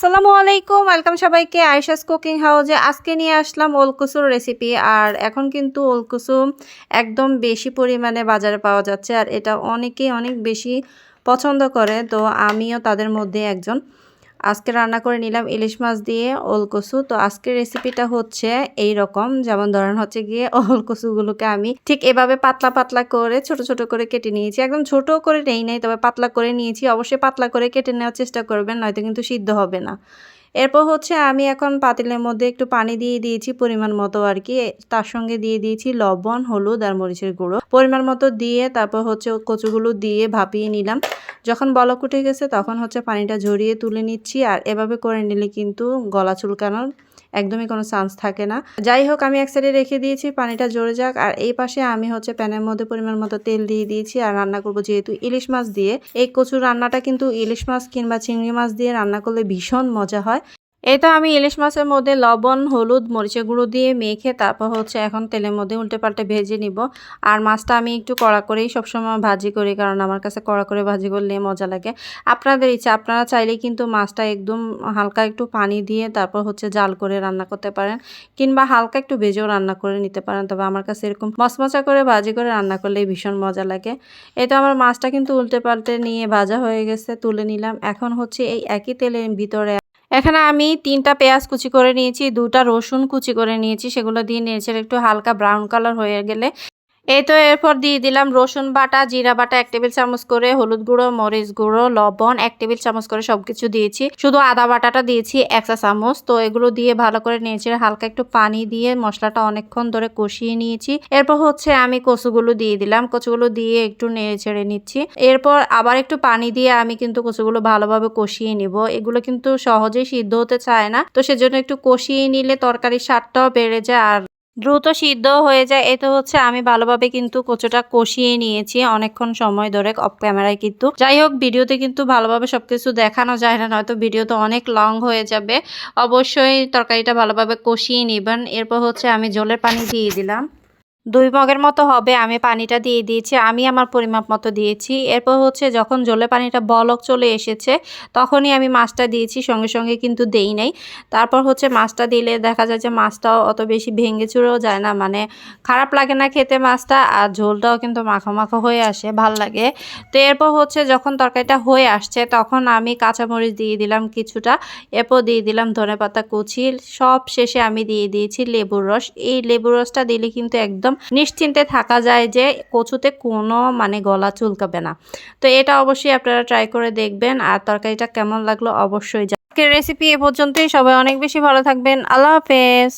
আসসালামু আলাইকুম ওয়েলকাম সবাইকে আয়েশাস কুকিং হাউজে আজকে নিয়ে আসলাম ওলকুসুর রেসিপি আর এখন কিন্তু ওলকুসু একদম বেশি পরিমাণে বাজারে পাওয়া যাচ্ছে, আর এটা অনেকেই অনেক বেশি পছন্দ করে, তো আমিও তাদের মধ্যে একজন। আজকে রান্না করে নিলাম ইলিশ মাছ দিয়ে ওলকসু তো আজকের রেসিপিটা হচ্ছে এই রকম যেমন ধরেন হচ্ছে গিয়ে ওলকসুগুলোকে আমি ঠিক এভাবে পাতলা পাতলা করে ছোট ছোট করে কেটে নিয়েছি। একদম ছোট করে নেই নাই, তবে পাতলা করে নিয়েছি। অবশ্যই পাতলা করে কেটে নেওয়ার চেষ্টা করবেন, নয়তো কিন্তু সিদ্ধ হবে না। এরপর হচ্ছে আমি এখন পাতিলের মধ্যে একটু পানি দিয়ে দিয়েছি পরিমাণ মতো আর কি। তার সঙ্গে দিয়ে দিয়েছি লবণ, হলুদ আর মরিচের গুঁড়ো। পরিমাণ মতো দিয়ে তারপর হচ্ছে কচুগুলো দিয়ে ভাপিয়ে নিলাম। যখন বলক উঠে গেছে, তখন হচ্ছে পানিটা ঝরিয়ে তুলে নিচ্ছি আর এভাবে করে নিলে কিন্তু গলা চুলকানোর একদমই কোনো চান্স থাকে না। যাই হোক, আমি এক সাইডে রেখে দিয়েছি, পানিটা জড়ে যাক আর এই পাশে আমি হচ্ছে প্যানের মধ্যে পরিমাণ মতো তেল দিয়ে দিয়েছি আর রান্না করব যেহেতু ইলিশ মাছ দিয়ে। এই কচুর রান্নাটা কিন্তু ইলিশ মাছ কিংবা চিংড়ি মাছ দিয়ে রান্না করলে ভীষণ মজা হয়। এই তো আমি ইলিশ মাছের মধ্যে লবণ, হলুদ, মরিচের গুঁড়ো দিয়ে মেখে তারপর হচ্ছে এখন তেলের মধ্যে উল্টে পাল্টে ভেজে নিব। আর মাছটা আমি একটু কড়া করেই সবসময় ভাজি করি, কারণ আমার কাছে কড়া করে ভাজি করলে মজা লাগে। আপনাদের ইচ্ছা, আপনারা চাইলেই কিন্তু মাছটা একদম হালকা একটু পানি দিয়ে তারপর হচ্ছে জাল করে রান্না করতে পারেন, কিংবা হালকা একটু ভেজেও রান্না করে নিতে পারেন। তবে আমার কাছে এরকম মচমচা করে ভাজি করে রান্না করলেই ভীষণ মজা লাগে। এই তো আমার মাছটা কিন্তু উল্টে পাল্টে নিয়ে ভাজা হয়ে গেছে, তুলে নিলাম। এখন হচ্ছে এই একই তেলের ভিতরে এখানে আমি তিনটা পেঁয়াজ কুচি করে নিয়েছি, দুটা রসুন কুচি করে নিয়েছি, সেগুলো দিয়ে নিয়েছি একটু হালকা ব্রাউন কালার হয়ে গেলে এই তো এরপর দিয়ে দিলাম রসুন বাটা, জিরা বাটা, এক টেবিল চামচ করে হলুদ গুঁড়ো, মরিচ গুঁড়ো, লবণ, এক টেবিল চামচ করে সবকিছু দিয়েছি। শুধু আদা বাটাটা দিয়েছি একশা চামচ। তো এগুলো দিয়ে ভালো করে নিয়েছি হালকা একটু পানি দিয়ে মশলাটা অনেকক্ষণ ধরে কষিয়ে নিয়েছি। এরপর হচ্ছে আমি কচুগুলো দিয়ে দিলাম। কচুগুলো দিয়ে একটু নেড়ে ছেড়ে নিচ্ছি। এরপর আবার একটু পানি দিয়ে আমি কিন্তু কচুগুলো ভালোভাবে কষিয়ে নিব। এগুলো কিন্তু সহজেই সিদ্ধ হতে চায় না। তো সেজন্য একটু কষিয়ে নিলে তরকারির স্বাদটাও বেড়ে যায় আর দ্রুত সিদ্ধ হয়ে যায়। এতে হচ্ছে আমি ভালোভাবে কিন্তু কচুটা কষিয়ে নিয়েছি অনেকক্ষণ সময় ধরে অফ ক্যামেরায় কিন্তু। যাই হোক, ভিডিওতে কিন্তু ভালোভাবে সব কিছু দেখানো যায় না, নয়তো ভিডিও তো অনেক লং হয়ে যাবে। অবশ্যই তরকারিটা ভালোভাবে কষিয়ে নিবেন। এরপর হচ্ছে আমি জলের পানি দিয়ে দিলাম। দুই মগের মতো হবে, আমি পানিটা দিয়ে দিয়েছি, আমি আমার পরিমাপ মতো দিয়েছি। এরপর হচ্ছে যখন জলে পানিটা বলক চলে এসেছে, তখনই আমি মাছটা দিয়েছি, সঙ্গে সঙ্গে কিন্তু দেই নাই। তারপর হচ্ছে মাছটা দিলে দেখা যায় যে মাছটাও অত বেশি ভেঙে চুরেও যায় না মানে খারাপ লাগে না খেতে মাছটা, আর ঝোলটাও কিন্তু মাখো মাখো হয়ে আসে, ভালো লাগে। তো এরপর হচ্ছে যখন তরকারিটা হয়ে আসছে, তখন আমি কাঁচামরিচ দিয়ে দিলাম কিছুটা, এরপর দিয়ে দিলাম ধনে পাতা কুচি, সব শেষে আমি দিয়ে দিয়েছি লেবুর রস। এই লেবুর রসটা দিলে কিন্তু একদম নিশ্চিন্তে থাকা যায় যে কচুতে কোনো মানে গলা চুলকাবে না। তো এটা অবশ্যই আপনারা ট্রাই করে দেখবেন আর তরকারিটা কেমন লাগল অবশ্যই রেসিপি এ পর্যন্তই। সবাই অনেক বেশি ভালো থাকবেন। আল্লাহ হাফেজ।